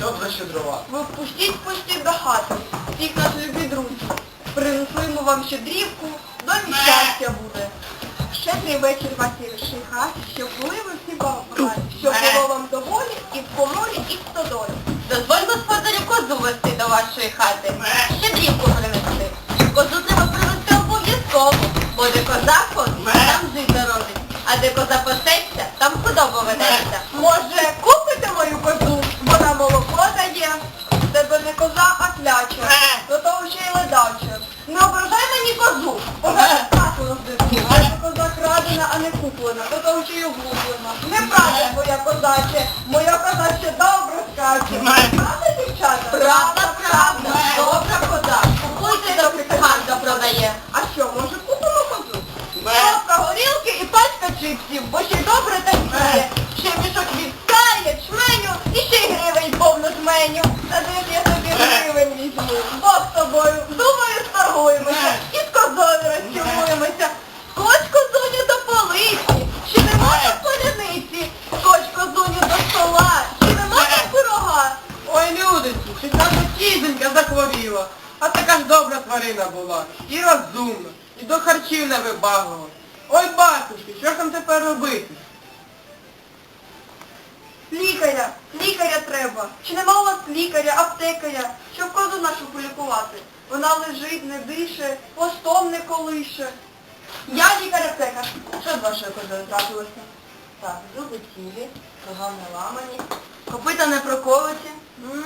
щоб защедрувати. Ви впустіть пусті до хати, всіх нас любі друзі. Принесли вам щедрівку, домі щастя буде. Щедрий вечір вашій хаті, щоб були ви всі багаті, щоб було вам доволі і в коморі, і в стодолі. Дозволь господарю козу вести до вашої хати. Щедрівку принести. Козу треба принести обов'язково, бо де коза ходить, там жито родить. А де коза пасеться, там худоба ведеться. Може, куплена, до того ще й облуплена. Неправда моя козаче, моя козаче добре скаче. Захворіла, а така ж добра тварина була, і розумна, і до харчів не вибагувала. Ой, батюшки, що ж нам тепер робити? Лікаря, лікаря треба. Чи нема у вас лікаря, аптекаря, щоб козу нашу полікувати? Вона лежить, не дише, постом не колише. Я лікар аптекар. Що з вашою козою трапилося? Так, зуби цілі, рога не ламані, копита не проколоті. Ммм,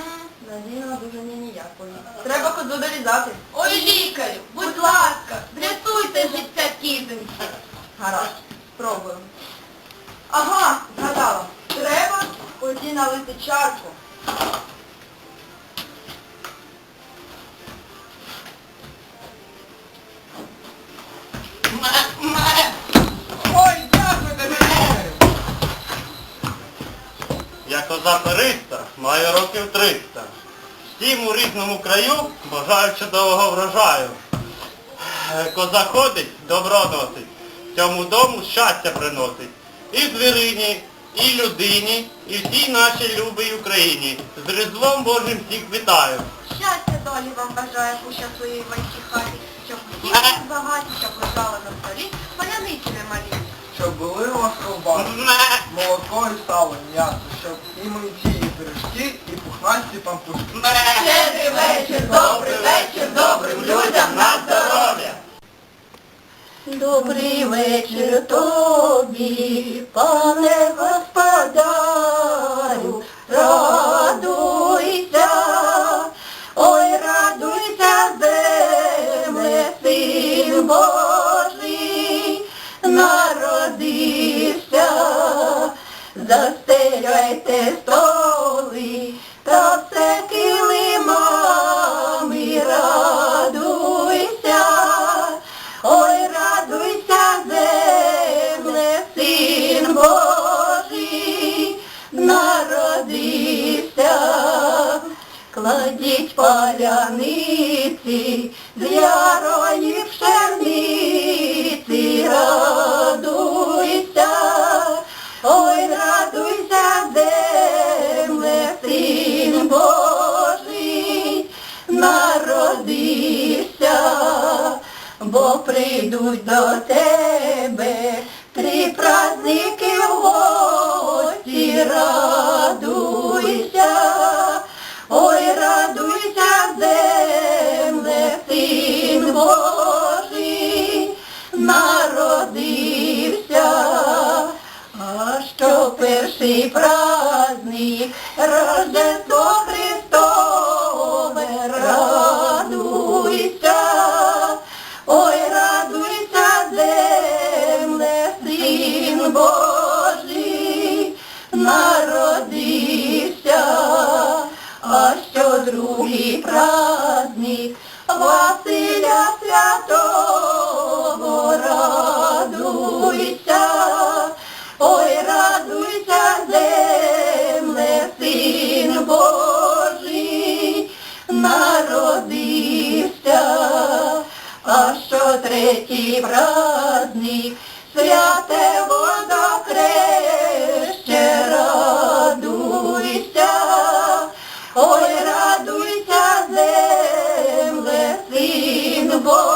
надійного дуже ні ніякої. Треба ходу дорізати. Ой, лікарю, будь ласка, врятуйте життя кізинці. Гаразд, спробуємо. Ага, згадала. Треба козі налити чарку. Я коза периста, маю років 300. Всім у різному краю бажаю чудового врожаю. Коза ходить, добро носить, цьому дому щастя приносить. І звірині, і людині, і всій нашій любій Україні. З Різдвом Божим всіх вітаю. Щастя долі вам бажає пуща своїй вашій хаті, щоб всі були багаті, щоб лежали на столі, паляниці немалі. Щоб були у вас ковбаси, молоко і сало, м'ясо, щоб і млинці, і пиріжки, і пухнасті пампушки. Щедрий вечір, добрий вечір, добрим людям на здоров'я. Добрий вечір тобі, пане господарю, радуйся, ой, радуйся, земле, син Божий, застеляйте столи, та все килимами, радуйся, ой, радуйся, земле, син Божий, народився, кладіть паляниці з ярої пшениці, Божий, народився, бо прийдуть до тебе три праздники в гості, радуйся, ой, радуйся, земле, син Божий, народився, а що перший праздник, Рождество що другий праздник, Василя Святого, радуйся, ой, радуйся, земле, син Божий, народився, а що третій праздник, святе вода boy.